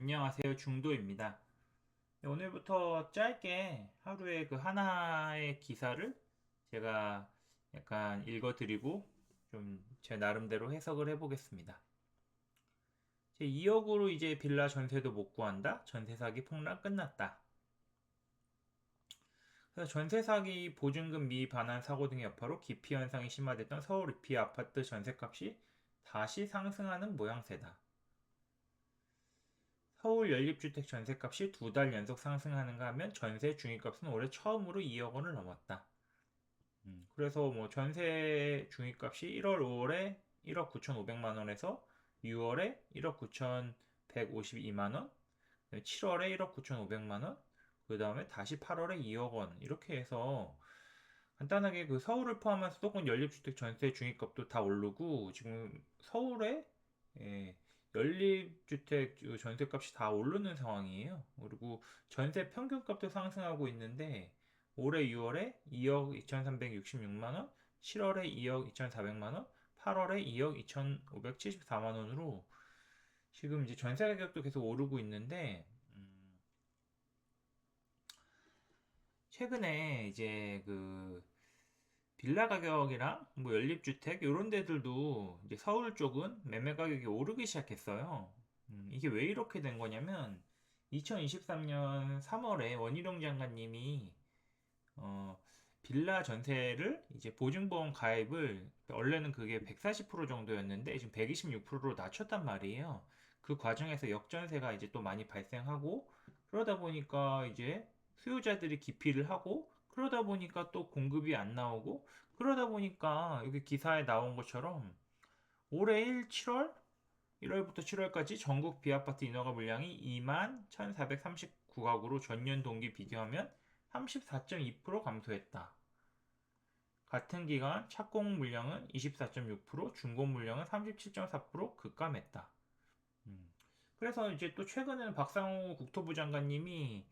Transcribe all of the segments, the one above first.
안녕하세요. 중도입니다. 네, 오늘부터 짧게 하루에 그 하나의 기사를 제가 약간 읽어드리고 좀 제 나름대로 해석을 해보겠습니다. 제 2억으로 이제 빌라 전세도 못 구한다. 전세 사기 폭락 끝났다. 전세 사기 보증금 미입 반환 사고 등의 여파로 기피 현상이 심화됐던 서울 이피 아파트 전세값이 다시 상승하는 모양새다. 서울 연립주택 전세값이 두 달 연속 상승하는가 하면 전세 중위값은 올해 처음으로 2억 원을 넘었다. 음, 그래서 뭐 전세 중위값이 1월, 5월에 1억 9,500만 원에서 6월에 1억 9,152만 원, 7월에 1억 9,500만 원, 그 다음에 다시 8월에 2억 원 이렇게 해서 간단하게 그 서울을 포함한 수도권 연립주택 전세 중위값도 다 오르고 지금 서울에 예, 연립주택 전세값이 다 오르는 상황이에요. 그리고 전세 평균값도 상승하고 있는데 올해 6월에 2억 2,366만 원, 7월에 2억 2,400만 원, 8월에 2억 2,574만 원으로 지금 이제 전세 가격도 계속 오르고 있는데 음, 최근에 이제 그 빌라 가격이랑 뭐 연립주택 이런 데들도 이제 서울 쪽은 매매 가격이 오르기 시작했어요. 음, 이게 왜 이렇게 된 거냐면 2023년 3월에 원희룡 장관님이 어, 빌라 전세를 이제 보증보험 가입을 원래는 그게 140% 정도였는데 지금 126%로 낮췄단 말이에요. 그 과정에서 역전세가 이제 또 많이 발생하고 그러다 보니까 이제 수요자들이 기피를 하고 그러다 보니까 또 공급이 안 나오고 그러다 보니까 여기 기사에 나온 것처럼 올해 1, 7월 1월부터 7월까지 전국 비아파트 인허가 물량이 2만 1,439가구로 전년 동기 비교하면 34.2% 감소했다. 같은 기간 착공 물량은 24.6%, 중고 물량은 37.4% 급감했다. 음. 그래서 이제 또 최근에는 박상우 국토부 장관님이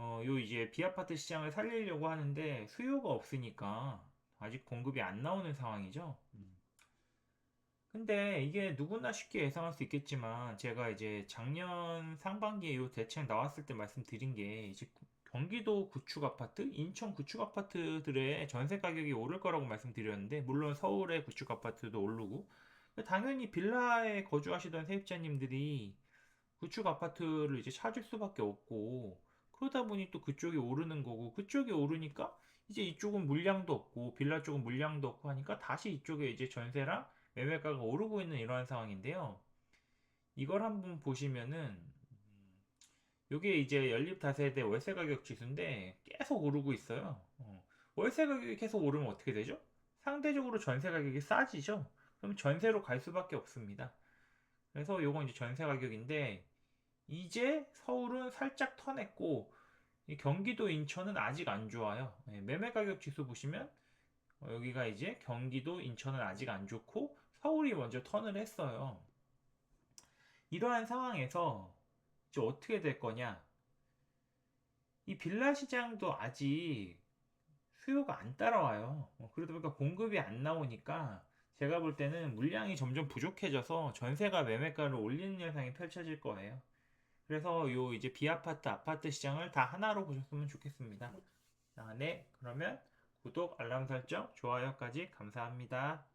어, 요 이제 비아파트 시장을 살리려고 하는데 수요가 없으니까 아직 공급이 안 나오는 상황이죠. 음. 근데 이게 누구나 쉽게 예상할 수 있겠지만 제가 이제 작년 상반기에 요 대책 나왔을 때 말씀드린 게 이제 경기도 구축 아파트, 인천 구축 아파트들의 전세 가격이 오를 거라고 말씀드렸는데 물론 서울의 구축 아파트도 오르고 당연히 빌라에 거주하시던 세입자님들이 구축 아파트를 이제 찾을 수밖에 없고 그러다 보니 또 그쪽이 오르는 거고 그쪽이 오르니까 이제 이쪽은 물량도 없고 빌라 쪽은 물량도 없고 하니까 다시 이쪽에 이제 전세랑 매매가가 오르고 있는 이러한 상황인데요. 이걸 한번 보시면은 이게 이제 연립 다세대 월세 가격 지수인데 계속 오르고 있어요. 어. 월세 가격이 계속 오르면 어떻게 되죠? 상대적으로 전세 가격이 싸지죠. 그럼 전세로 갈 수밖에 없습니다. 그래서 요건 이제 전세 가격인데 이제 서울은 살짝 터냈고 경기도 인천은 아직 안 좋아요. 예, 매매 가격 지수 보시면 어, 여기가 이제 경기도 인천은 아직 안 좋고 서울이 먼저 턴을 했어요. 이러한 상황에서 이제 어떻게 될 거냐? 이 빌라 시장도 아직 수요가 안 따라와요. 어, 그러다 보니까 공급이 안 나오니까 제가 볼 때는 물량이 점점 부족해져서 전세가 매매가를 올리는 현상이 펼쳐질 거예요. 그래서 요 이제 비아파트, 아파트 시장을 다 하나로 보셨으면 좋겠습니다. 아, 네. 그러면 구독, 알람 설정, 좋아요까지 감사합니다.